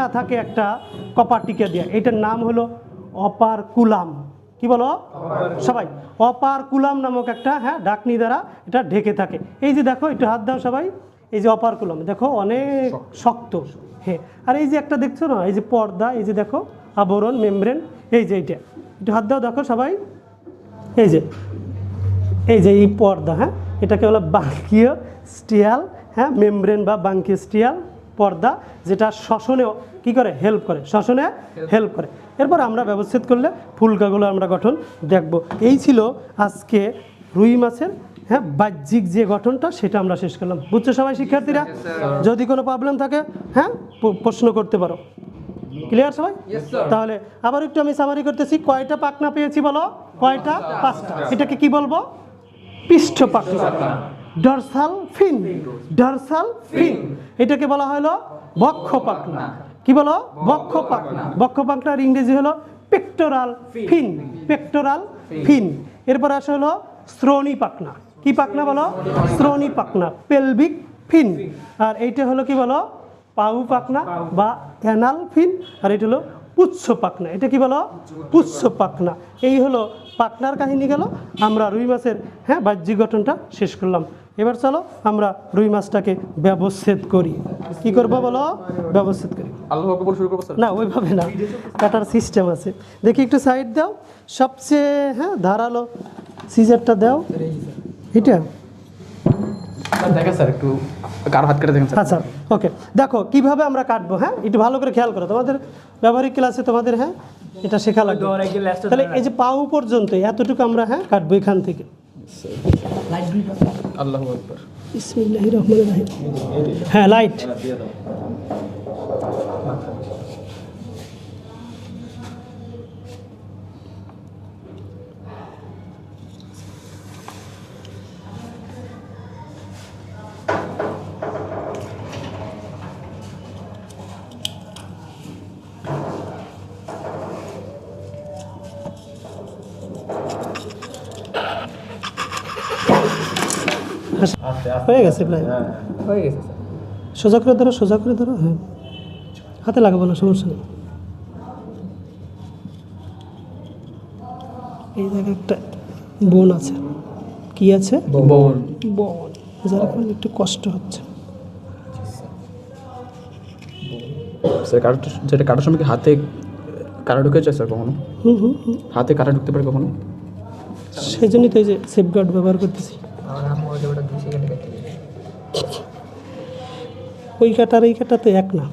থাকে, একটা কপার টিকা দেওয়া এটার নাম হলো অপার কুলাম। কি বলো? সবাই, অপার কুলাম নামক একটা হ্যাঁ ডাকনি দ্বারা এটা ঢেকে থাকে। এই যে দেখো, একটু হাত দাও সবাই। এই যে অপার কুলাম, দেখো অনেক শক্ত। হ্যাঁ আর এই যে একটা দেখছ না, এই যে পর্দা, এই যে দেখো, আবরণ, মেমব্রেন, এই যে এইটা। একটু হাত দাও, দেখো সবাই। এই যে এই যে এই পর্দা হ্যাঁ এটাকে বলে বাঙ্কীয় স্টিয়াল হ্যাঁ মেমব্রেন বা বাঙ্কীয় স্টিয়াল। পর্দা যেটা শ্বসনেও কি করে? হেল্প করে। শ্বসনে হেল্প করে। এরপর আমরা ব্যবস্থিত করলে ফুলকাগুলো আমরা গঠন দেখব। এই ছিল আজকে রুই মাছের হ্যাঁ বাহ্যিক যে গঠনটা সেটা আমরা শেষ করলাম। বুঝছ সবাই শিক্ষার্থীরা? যদি কোনো প্রবলেম থাকে হ্যাঁ প্রশ্ন করতে পারো। ক্লিয়ার সবাই? তাহলে আবার একটু আমি সামারি করতেছি। কয়টা পাকনা পেয়েছি বলো? কয়টা? পাঁচটা। এটাকে কি বলব? পৃষ্ঠ পাকনা ডরসাল ফিন ডরসাল ফিন এটাকে বলা হলো বক্ষ পাকনা কি বলো? বক্ষ পাকনা বক্ষ পাকনার ইংরেজি হলো পেক্টোরাল ফিন পেক্টোরাল ফিন এরপর আসে হলো শ্রোণী পাকনা কি পাকনা বলো? শ্রোণী পাকনা পেলভিক ফিন আর এইটা হলো কি বলো? পাউ পাকনা বা অ্যানাল ফিন আর এটা হলো পুচ্ছ পাকনা এটা কি বলো? পুচ্ছ পাকনা এই হলো পাকনার কাহিনী গেল। আমরা রুই মাছের হ্যাঁ বাহ্যিক গঠনটা শেষ করলাম। এবার চলো আমরা রুই মাছটাকে ব্যবচ্ছেদ করি। কি করব বলো? ব্যবচ্ছেদ করি। আল্লাহ আকবর শুরু করব স্যার। না ওইভাবে না। কাটার সিস্টেম আছে। দেখি একটু সাইড দাও। সবচেয়ে হ্যাঁ ধারালো সিজারটা দাও। এটা? স্যার দেখেন স্যার একটু কারও হাত কেটে আচ্ছা ওকে দেখো কীভাবে আমরা কাটবো হ্যাঁ? একটু ভালো করে খেয়াল করো। তোমাদের ব্যবহারিক ক্লাসে তোমাদের হ্যাঁ এটা শেখা লাগবে। তাহলে এই যে পাউ পর্যন্ত এতটুকু আমরা হ্যাঁ কাটবো এখান থেকে। আল্লাহ আকবর বিসমিল্লাহির রহমানির রহিম হ্যাঁ লাইট হয়ে গেছে প্রায়। হয়ে গেছে সোজা করে ধরো সোজা করে ধরো হ্যাঁ। হাতে লাগাবো না সমস্যা নেই। এই জায়গায় একটা বোন আছে। কি আছে? বোন। বোন। যার কারণে একটু কষ্ট হচ্ছে। স্যার কারোটা যেটা কাটার সময় কি হাতে কারা ঢুকেছে স্যার কখনো? হুম হুম হুম। হাতে কারা ঢুকতে পারে কখনো? সেই জন্যই তো এই যে সেফগার্ড ব্যবহার করতেছি। ওই কাটার এই কাটা তো এক না।